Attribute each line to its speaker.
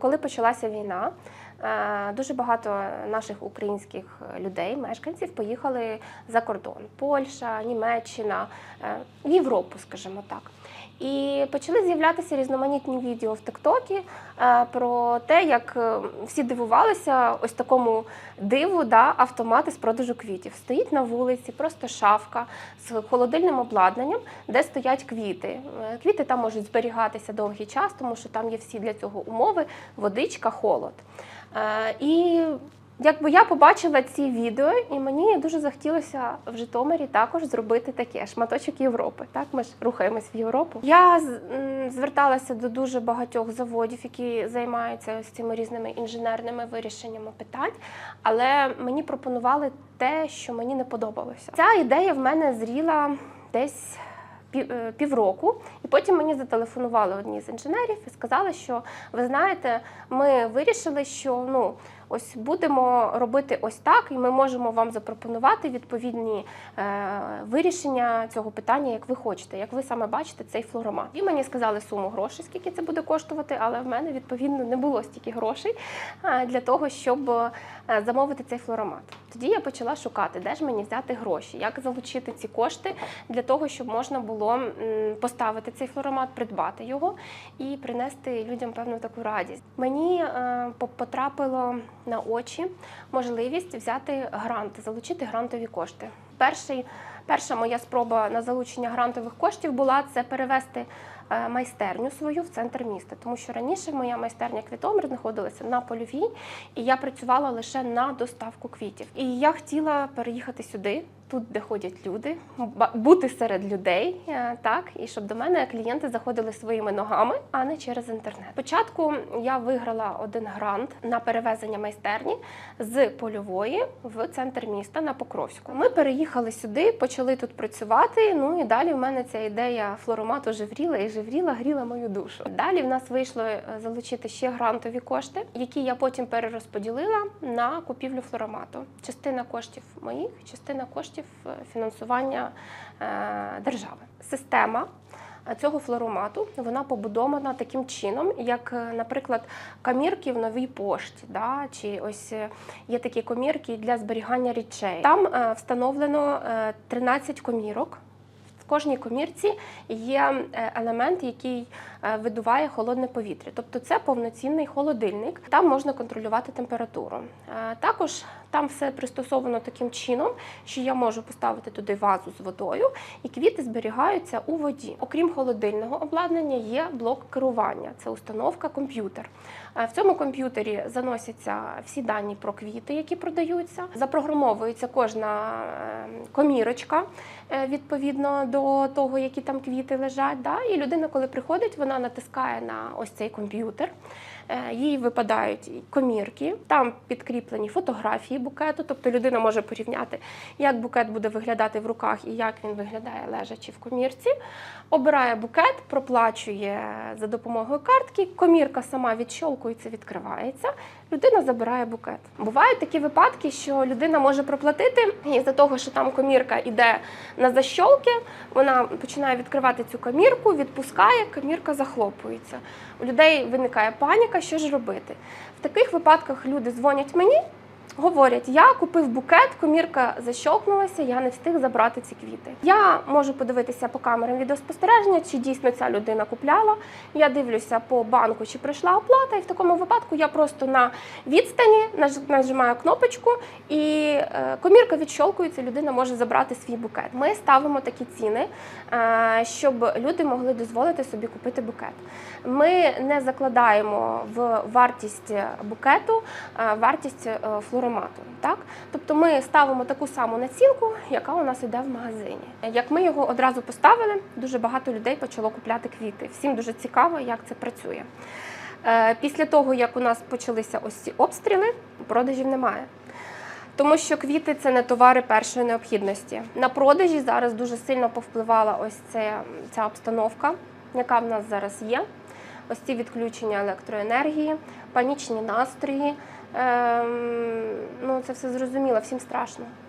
Speaker 1: коли почалася війна, дуже багато наших українських людей, мешканців, поїхали за кордон: Польща, Німеччина, е, в Європу, скажімо так. І почали з'являтися різноманітні відео в Тиктокі е, про те, як е, всі дивувалися ось такому диву, да, автомати з продажу квітів. Стоїть на вулиці, просто шафка з холодильним обладнанням, де стоять квіти. Е, Квіти там можуть зберігатися довгий час, тому що там є всі для цього умови: водичка, холод. Е, І якби я побачила ці відео, і мені дуже захотілося в Житомирі також зробити таке шматочок Європи. Так, ми ж рухаємось в Європу. Я зверталася до дуже багатьох заводів, які займаються ось цими різними інженерними вирішеннями питань, але мені пропонували те, що мені не подобалося. Ця ідея в мене зріла десь. Е, Півроку, і потім мені зателефонували одні з інженерів і сказали, що ви знаєте, ми вирішили, що ну ось будемо робити ось так, і ми можемо вам запропонувати відповідні е, вирішення цього питання, як ви хочете, як ви саме бачите цей флоромат. І мені сказали суму грошей, скільки це буде коштувати, але в мене відповідно не було стільки грошей е, для того, щоб е, замовити цей флоромат. Тоді я почала шукати, де ж мені взяти гроші, як залучити ці кошти для того, щоб можна було поставити цей флоромат, придбати його і принести людям певну таку радість. Мені е, по- потрапило на очі можливість взяти грант, залучити грантові кошти. Перший, перша моя спроба на залучення грантових коштів була це перевести е, майстерню свою в центр міста, тому що раніше моя майстерня квітомер знаходилася на польовій, і я працювала лише на доставку квітів. І я хотіла переїхати сюди. Тут, де ходять люди, ба- бути серед людей, е, так і щоб до мене клієнти заходили своїми ногами, а не через інтернет. Спочатку я виграла один грант на перевезення майстерні з польової в центр міста на Покровську. Ми переїхали сюди, почали тут працювати. Ну і далі в мене ця ідея флоромату живріла і живріла, гріла мою душу. Далі в нас вийшло е, залучити ще грантові кошти, які я потім перерозподілила на купівлю флоромату. Частина коштів моїх, частина коштів фінансування е, держави. Система е, цього флоромату вона побудована таким чином, як, е, наприклад, комірки в новій пошті, да? чи ось е, є такі комірки для зберігання речей. Там е, встановлено е, 13 комірок. В кожній комірці є е, елемент, який е, видуває холодне повітря. Тобто це повноцінний холодильник. Там можна контролювати температуру. Е, Також там все пристосовано таким чином, що я можу поставити туди вазу з водою, і квіти зберігаються у воді. Окрім холодильного обладнання, є блок керування. Це установка комп'ютер. Е, В цьому комп'ютері заносяться всі дані про квіти, які продаються. Запрограмовується кожна е, комірочка е, відповідно до того, які там квіти лежать. Да? І людина, коли приходить, вона натискає на ось цей комп'ютер. Е, Їй випадають комірки, там підкріплені фотографії букету, тобто людина може порівняти, як букет буде виглядати в руках і як він виглядає лежачи в комірці. Обирає букет, проплачує за допомогою картки, комірка сама відщолкується, відкривається. Людина забирає букет. Бувають такі випадки, що людина може проплатити, і за того, що там комірка йде на защолки, вона починає відкривати цю комірку, відпускає, комірка захлопується. У людей виникає паніка, що ж робити. В таких випадках люди дзвонять мені. Говорять, я купив букет, комірка защолкнулася, я не встиг забрати ці квіти. Я можу подивитися по камерам відеоспостереження, чи дійсно ця людина купляла. Я дивлюся по банку, чи прийшла оплата, і в такому випадку я просто на відстані нажимаю кнопочку, і е, комірка відщолкується, людина може забрати свій букет. Ми ставимо такі ціни, е, щоб люди могли дозволити собі купити букет. Ми не закладаємо в вартість букету е, вартість е, флоромату. Так? Тобто ми ставимо таку саму націнку, яка у нас іде в магазині. Як ми його одразу поставили, дуже багато людей почало купляти квіти. Всім дуже цікаво, як це працює. Е, Після того, як у нас почалися ось ці обстріли, продажів немає. Тому що квіти це не товари першої необхідності. На продажі зараз дуже сильно повпливала ось ця, ця обстановка, яка в нас зараз є. Ось ці відключення електроенергії, панічні настрої. Ем, ну, це все зрозуміло, всім страшно.